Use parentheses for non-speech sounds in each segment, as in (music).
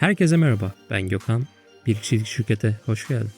Herkese merhaba, ben Gökhan. Bir kişilik şirkete hoş geldin.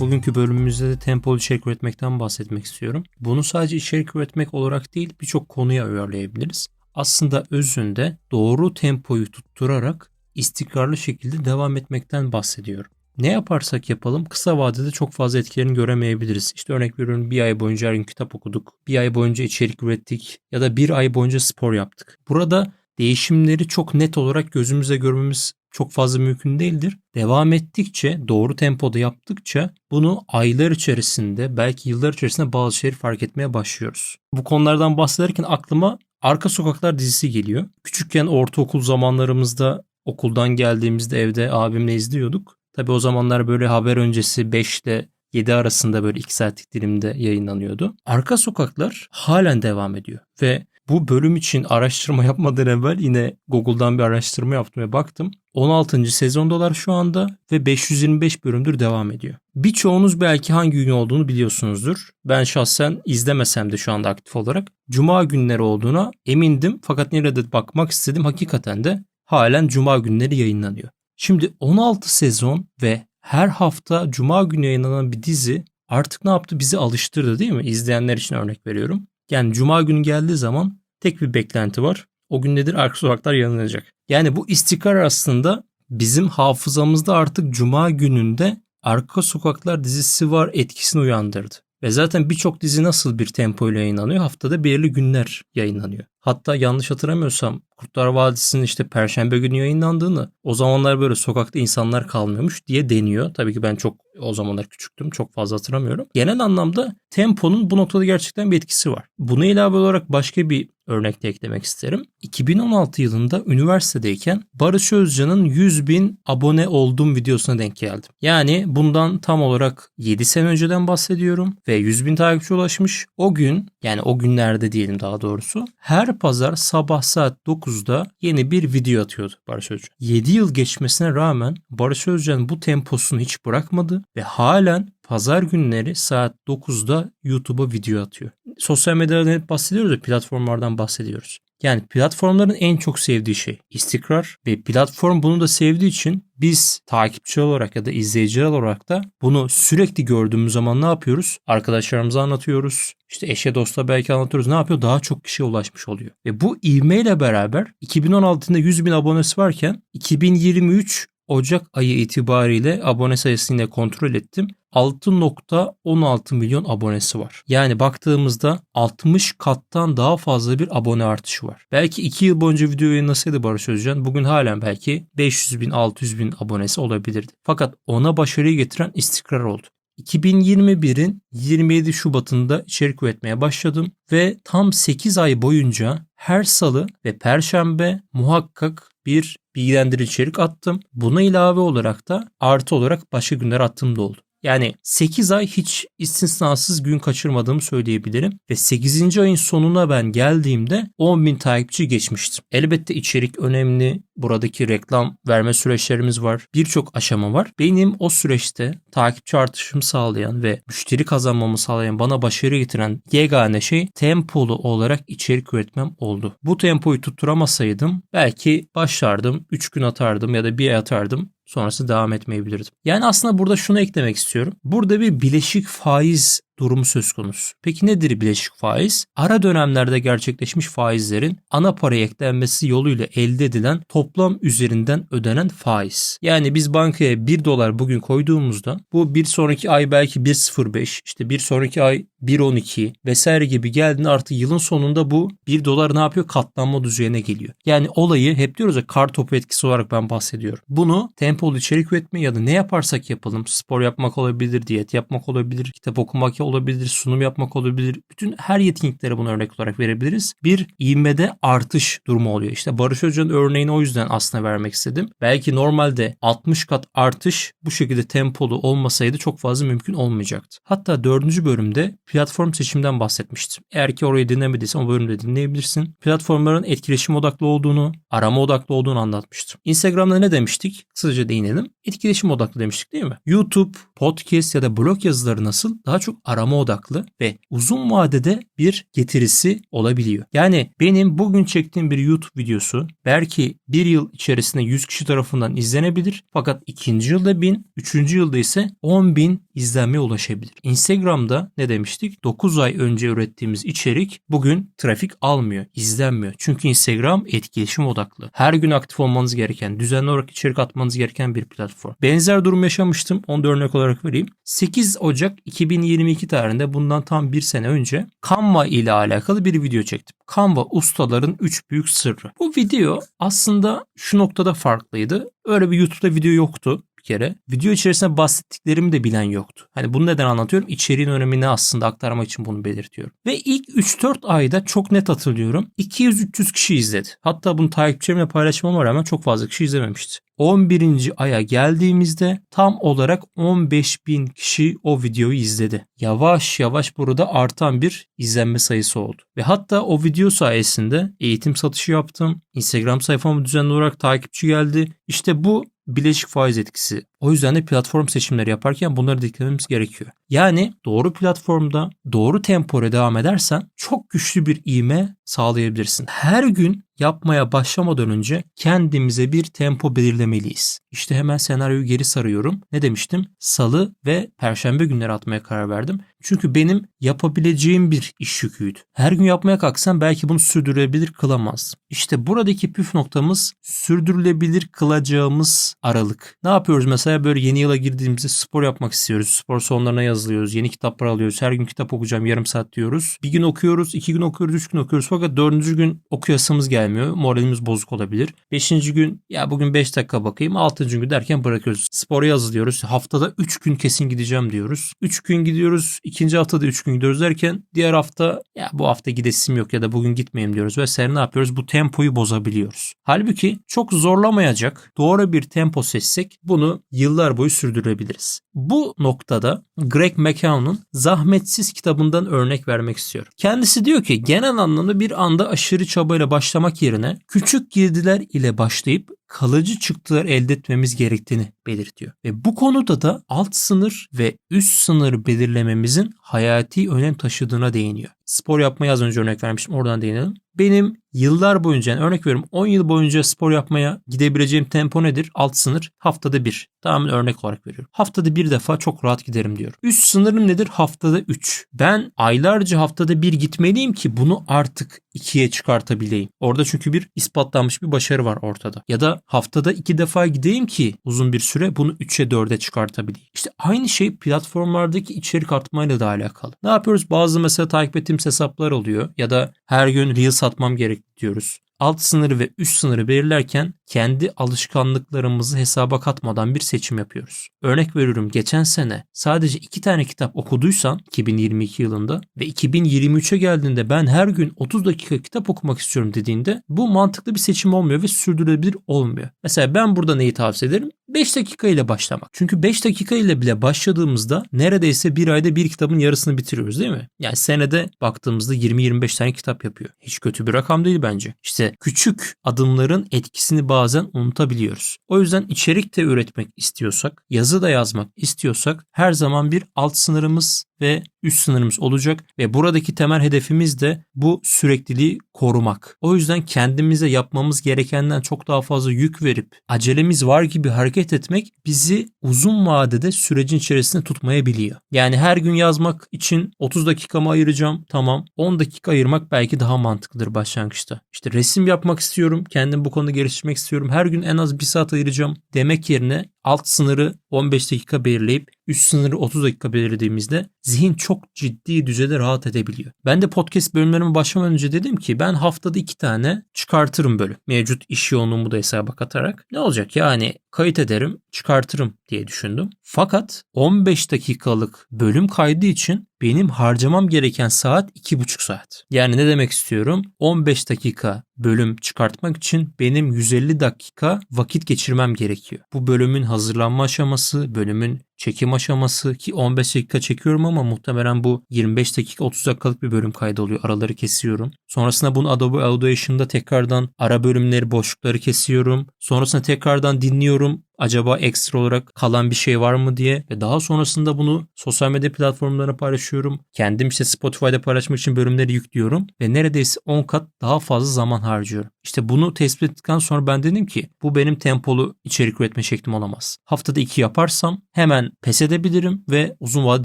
Bugünkü bölümümüzde de tempolu içerik üretmekten bahsetmek istiyorum. Bunu sadece içerik üretmek olarak değil birçok konuya uyarlayabiliriz. Aslında özünde doğru tempoyu tutturarak istikrarlı şekilde devam etmekten bahsediyorum. Ne yaparsak yapalım kısa vadede çok fazla etkilerini göremeyebiliriz. İşte örnek veriyorum bir ay boyunca her gün kitap okuduk. Bir ay boyunca içerik ürettik ya da bir ay boyunca spor yaptık. Burada değişimleri çok net olarak gözümüze görmemiz çok fazla mümkün değildir. Devam ettikçe, doğru tempoda yaptıkça bunu aylar içerisinde, belki yıllar içerisinde bazı şeyleri fark etmeye başlıyoruz. Bu konulardan bahsederken aklıma Arka Sokaklar dizisi geliyor. Küçükken ortaokul zamanlarımızda okuldan geldiğimizde evde abimle izliyorduk. Tabi o zamanlar böyle haber öncesi 5 ile 7 arasında böyle 2 saatlik dilimde yayınlanıyordu. Arka Sokaklar halen devam ediyor ve bu bölüm için araştırma (laughs) yapmadan evvel yine Google'dan bir araştırma yaptım ve baktım. 16. sezondalar şu anda ve 525 bölümdür devam ediyor. Birçoğunuz belki hangi gün olduğunu biliyorsunuzdur. Ben şahsen izlemesem de şu anda aktif olarak cuma günleri olduğuna emindim fakat nerede bakmak istedim hakikaten de halen cuma günleri yayınlanıyor. Şimdi 16 sezon ve her hafta cuma günü yayınlanan bir dizi artık ne yaptı bizi alıştırdı değil mi? İzleyenler için örnek veriyorum. Yani cuma günü geldiği zaman tek bir beklenti var. O gün nedir? Arka sokaklar yayınlanacak. Yani bu istikrar aslında bizim hafızamızda artık cuma gününde Arka Sokaklar dizisi var etkisini uyandırdı. Ve zaten birçok dizi nasıl bir tempo ile yayınlanıyor? Haftada belirli günler yayınlanıyor. Hatta yanlış hatırlamıyorsam Kurtlar Vadisi'nin işte Perşembe günü yayınlandığını o zamanlar böyle sokakta insanlar kalmıyormuş diye deniyor. Tabii ki ben çok o zamanlar küçüktüm çok fazla hatırlamıyorum. Genel anlamda temponun bu noktada gerçekten bir etkisi var. Buna ilave olarak başka bir örnek de eklemek isterim. 2016 yılında üniversitedeyken Barış Özcan'ın 100 bin abone olduğum videosuna denk geldim. Yani bundan tam olarak 7 sene önceden bahsediyorum ve 100 bin takipçi ulaşmış. O gün yani o günlerde diyelim daha doğrusu her pazar sabah saat 9'da yeni bir video atıyordu Barış Özcan. 7 yıl geçmesine rağmen Barış Özcan bu temposunu hiç bırakmadı ve halen pazar günleri saat 9'da YouTube'a video atıyor. Sosyal medyadan hep bahsediyoruz ya platformlardan bahsediyoruz. Yani platformların en çok sevdiği şey istikrar ve platform bunu da sevdiği için biz takipçi olarak ya da izleyiciler olarak da bunu sürekli gördüğümüz zaman ne yapıyoruz? Arkadaşlarımıza anlatıyoruz. İşte eşe dosta belki anlatıyoruz. Ne yapıyor? Daha çok kişiye ulaşmış oluyor. Ve bu ivmeyle beraber 2016'da 100 bin abonesi varken 2023 Ocak ayı itibariyle abone sayısını yine kontrol ettim. 6.16 milyon abonesi var. Yani baktığımızda 60 kattan daha fazla bir abone artışı var. Belki 2 yıl boyunca video yayınlasaydı Barış Özcan bugün halen belki 500 bin 600 bin abonesi olabilirdi. Fakat ona başarıyı getiren istikrar oldu. 2021'in 27 Şubat'ında içerik üretmeye başladım ve tam 8 ay boyunca her salı ve perşembe muhakkak bir bilgilendirici içerik attım. Buna ilave olarak da artı olarak başka günler attığım da oldu. Yani 8 ay hiç istisnasız gün kaçırmadığımı söyleyebilirim. Ve 8. ayın sonuna ben geldiğimde 10 bin takipçi geçmiştim. Elbette içerik önemli. Buradaki reklam verme süreçlerimiz var. Birçok aşama var. Benim o süreçte takipçi artışımı sağlayan ve müşteri kazanmamı sağlayan bana başarı getiren yegane şey tempolu olarak içerik üretmem oldu. Bu tempoyu tutturamasaydım belki başlardım 3 gün atardım ya da bir ay atardım sonrası devam etmeyebilirdim. Yani aslında burada şunu eklemek istiyorum. Burada bir bileşik faiz durumu söz konusu. Peki nedir bileşik faiz? Ara dönemlerde gerçekleşmiş faizlerin ana paraya eklenmesi yoluyla elde edilen toplam üzerinden ödenen faiz. Yani biz bankaya 1 dolar bugün koyduğumuzda bu bir sonraki ay belki 1.05 işte bir sonraki ay 1.12 vesaire gibi geldiğinde artık yılın sonunda bu 1 dolar ne yapıyor? Katlanma düzeyine geliyor. Yani olayı hep diyoruz ya kar topu etkisi olarak ben bahsediyorum. Bunu tempolu içerik üretme ya da ne yaparsak yapalım spor yapmak olabilir, diyet yapmak olabilir, kitap okumak olabilir, sunum yapmak olabilir. Bütün her yetkinliklere bunu örnek olarak verebiliriz. Bir ivmede artış durumu oluyor. İşte Barış Hoca'nın örneğini o yüzden aslında vermek istedim. Belki normalde 60 kat artış bu şekilde tempolu olmasaydı çok fazla mümkün olmayacaktı. Hatta dördüncü bölümde platform seçimden bahsetmiştim. Eğer ki orayı dinlemediysen o bölümde dinleyebilirsin. Platformların etkileşim odaklı olduğunu, arama odaklı olduğunu anlatmıştım. Instagram'da ne demiştik? Kısaca değinelim. Etkileşim odaklı demiştik değil mi? YouTube, podcast ya da blog yazıları nasıl? Daha çok arama odaklı ve uzun vadede bir getirisi olabiliyor. Yani benim bugün çektiğim bir YouTube videosu belki bir yıl içerisinde 100 kişi tarafından izlenebilir. Fakat ikinci yılda 1000, üçüncü yılda ise 10 bin izlenmeye ulaşabilir. Instagram'da ne demiştik? 9 ay önce ürettiğimiz içerik bugün trafik almıyor, izlenmiyor. Çünkü Instagram etkileşim odaklı. Her gün aktif olmanız gereken, düzenli olarak içerik atmanız gereken bir platform. Benzer durum yaşamıştım. Onu da örnek olarak vereyim. 8 Ocak 2022 tarihinde bundan tam bir sene önce Canva ile alakalı bir video çektim. Canva ustaların 3 büyük sırrı. Bu video aslında şu noktada farklıydı. Öyle bir YouTube'da video yoktu bir kere. Video içerisinde bahsettiklerimi de bilen yoktu. Hani bunu neden anlatıyorum? İçeriğin önemini aslında aktarmak için bunu belirtiyorum. Ve ilk 3-4 ayda çok net hatırlıyorum. 200-300 kişi izledi. Hatta bunu takipçilerimle paylaşmama rağmen çok fazla kişi izlememişti. 11. aya geldiğimizde tam olarak 15 bin kişi o videoyu izledi. Yavaş yavaş burada artan bir izlenme sayısı oldu. Ve hatta o video sayesinde eğitim satışı yaptım. Instagram sayfama düzenli olarak takipçi geldi. İşte bu bileşik faiz etkisi. O yüzden de platform seçimleri yaparken bunları diklememiz gerekiyor. Yani doğru platformda doğru tempoya devam edersen çok güçlü bir iğme sağlayabilirsin. Her gün yapmaya başlamadan önce kendimize bir tempo belirlemeliyiz. İşte hemen senaryoyu geri sarıyorum. Ne demiştim? Salı ve perşembe günleri atmaya karar verdim. Çünkü benim yapabileceğim bir iş yüküydü. Her gün yapmaya kalksam belki bunu sürdürülebilir kılamaz. İşte buradaki püf noktamız sürdürülebilir kılacağımız aralık. Ne yapıyoruz mesela böyle yeni yıla girdiğimizde spor yapmak istiyoruz. Spor salonlarına yazılıyoruz. Yeni kitaplar alıyoruz. Her gün kitap okuyacağım yarım saat diyoruz. Bir gün okuyoruz, iki gün okuyoruz, üç gün okuyoruz. Fakat dördüncü gün okuyasımız gelmiyor. Moralimiz bozuk olabilir. Beşinci gün ya bugün beş dakika bakayım. Altıncı gün derken bırakıyoruz. Spora yazılıyoruz. Haftada üç gün kesin gideceğim diyoruz. Üç gün gidiyoruz. ikinci haftada üç gün gidiyoruz derken diğer hafta ya bu hafta gidesim yok ya da bugün gitmeyeyim diyoruz. Vesaire ne yapıyoruz? Bu tempoyu bozabiliyoruz. Halbuki çok zorlamayacak doğru bir tempo seçsek bunu yıllar boyu sürdürebiliriz. Bu noktada Greg McKeown'un Zahmetsiz kitabından örnek vermek istiyorum. Kendisi diyor ki genel anlamda bir anda aşırı çabayla başlamak yerine küçük girdiler ile başlayıp kalıcı çıktılar elde etmemiz gerektiğini belirtiyor. Ve bu konuda da alt sınır ve üst sınır belirlememizin hayati önem taşıdığına değiniyor. Spor yapmaya az önce örnek vermiştim oradan değinelim. Benim yıllar boyunca yani örnek veriyorum 10 yıl boyunca spor yapmaya gidebileceğim tempo nedir? Alt sınır haftada bir. Tamamen örnek olarak veriyorum. Haftada bir defa çok rahat giderim diyorum. Üst sınırım nedir? Haftada 3. Ben aylarca haftada bir gitmeliyim ki bunu artık ikiye çıkartabileyim. Orada çünkü bir ispatlanmış bir başarı var ortada. Ya da haftada iki defa gideyim ki uzun bir süre bunu 3'e 4'e çıkartabileyim. İşte aynı şey platformlardaki içerik artmayla da alakalı. Ne yapıyoruz? Bazı mesela takip ettiğimiz hesaplar oluyor ya da her gün reel satmam gerek diyoruz alt sınırı ve üst sınırı belirlerken kendi alışkanlıklarımızı hesaba katmadan bir seçim yapıyoruz. Örnek veriyorum geçen sene sadece iki tane kitap okuduysan 2022 yılında ve 2023'e geldiğinde ben her gün 30 dakika kitap okumak istiyorum dediğinde bu mantıklı bir seçim olmuyor ve sürdürülebilir olmuyor. Mesela ben burada neyi tavsiye ederim? 5 dakika ile başlamak. Çünkü 5 dakika ile bile başladığımızda neredeyse bir ayda bir kitabın yarısını bitiriyoruz değil mi? Yani senede baktığımızda 20-25 tane kitap yapıyor. Hiç kötü bir rakam değil bence. İşte küçük adımların etkisini bazen unutabiliyoruz. O yüzden içerik de üretmek istiyorsak, yazı da yazmak istiyorsak her zaman bir alt sınırımız ve üst sınırımız olacak ve buradaki temel hedefimiz de bu sürekliliği korumak. O yüzden kendimize yapmamız gerekenden çok daha fazla yük verip acelemiz var gibi hareket etmek bizi uzun vadede sürecin içerisinde tutmayabiliyor. Yani her gün yazmak için 30 dakikamı ayıracağım tamam 10 dakika ayırmak belki daha mantıklıdır başlangıçta. İşte resim yapmak istiyorum kendim bu konuda geliştirmek istiyorum her gün en az bir saat ayıracağım demek yerine alt sınırı 15 dakika belirleyip üst sınırı 30 dakika belirlediğimizde zihin çok ciddi düzeyde rahat edebiliyor. Ben de podcast bölümlerime başlamadan önce dedim ki ben haftada iki tane çıkartırım bölüm. Mevcut iş yoğunluğumu da hesaba katarak. Ne olacak yani kayıt ederim çıkartırım diye düşündüm. Fakat 15 dakikalık bölüm kaydı için benim harcamam gereken saat 2,5 saat. Yani ne demek istiyorum? 15 dakika bölüm çıkartmak için benim 150 dakika vakit geçirmem gerekiyor. Bu bölümün hazırlanma aşaması, bölümün çekim aşaması ki 15 dakika çekiyorum ama muhtemelen bu 25 dakika 30 dakikalık bir bölüm kaydı oluyor. Araları kesiyorum. Sonrasında bunu Adobe Audiotion'da tekrardan ara bölümleri boşlukları kesiyorum. Sonrasında tekrardan dinliyorum acaba ekstra olarak kalan bir şey var mı diye ve daha sonrasında bunu sosyal medya platformlarına paylaşıyorum. Kendim işte Spotify'da paylaşmak için bölümleri yüklüyorum ve neredeyse 10 kat daha fazla zaman harcıyorum. İşte bunu tespit ettikten sonra ben dedim ki bu benim tempolu içerik üretme şeklim olamaz. Haftada 2 yaparsam hemen pes edebilirim ve uzun vadede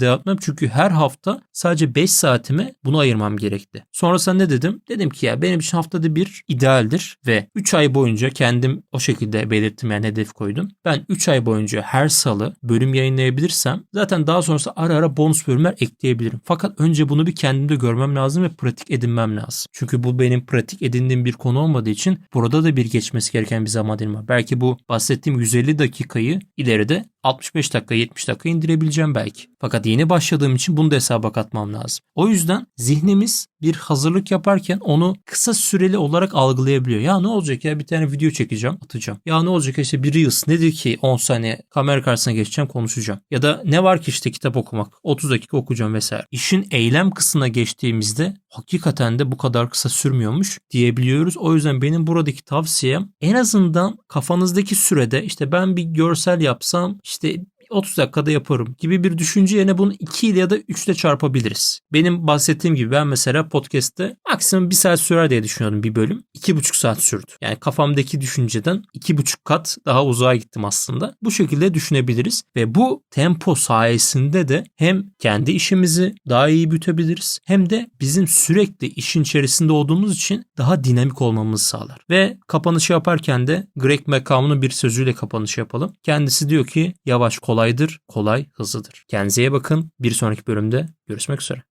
devam etmem. Çünkü her hafta sadece 5 saatimi bunu ayırmam gerekti. Sonrasında ne dedim? Dedim ki ya benim için haftada bir idealdir ve 3 ay boyunca kendim o şekilde belirttim yani hedef koydum. Ben 3 ay boyunca her salı bölüm yayınlayabilirsem zaten daha sonrasında ara ara bonus bölümler ekleyebilirim. Fakat önce bunu bir kendimde görmem lazım ve pratik edinmem lazım. Çünkü bu benim pratik edindiğim bir konu olmadığı için burada da bir geçmesi gereken bir zaman dilimi var. Belki bu bahsettiğim 150 dakikayı ileride 65 dakika 70 dakika indirebileceğim belki. Fakat yeni başladığım için bunu da hesaba katmam lazım. O yüzden zihnimiz bir hazırlık yaparken onu kısa süreli olarak algılayabiliyor. Ya ne olacak ya bir tane video çekeceğim atacağım. Ya ne olacak işte bir Reels nedir ki 10 saniye kamera karşısına geçeceğim konuşacağım. Ya da ne var ki işte kitap okumak 30 dakika okuyacağım vesaire. İşin eylem kısmına geçtiğimizde hakikaten de bu kadar kısa sürmüyormuş diyebiliyoruz. O yüzden benim buradaki tavsiyem en azından kafanızdaki sürede işte ben bir görsel yapsam işte Did. 30 dakikada yaparım gibi bir düşünce yerine bunu 2 ile ya da 3 ile çarpabiliriz. Benim bahsettiğim gibi ben mesela podcast'te maksimum 1 saat sürer diye düşünüyordum bir bölüm. 2,5 saat sürdü. Yani kafamdaki düşünceden 2,5 kat daha uzağa gittim aslında. Bu şekilde düşünebiliriz ve bu tempo sayesinde de hem kendi işimizi daha iyi büyütebiliriz hem de bizim sürekli işin içerisinde olduğumuz için daha dinamik olmamızı sağlar. Ve kapanışı yaparken de Greg McCown'un bir sözüyle kapanış yapalım. Kendisi diyor ki yavaş kolaydır, kolay hızlıdır. Kendinize bakın. Bir sonraki bölümde görüşmek üzere.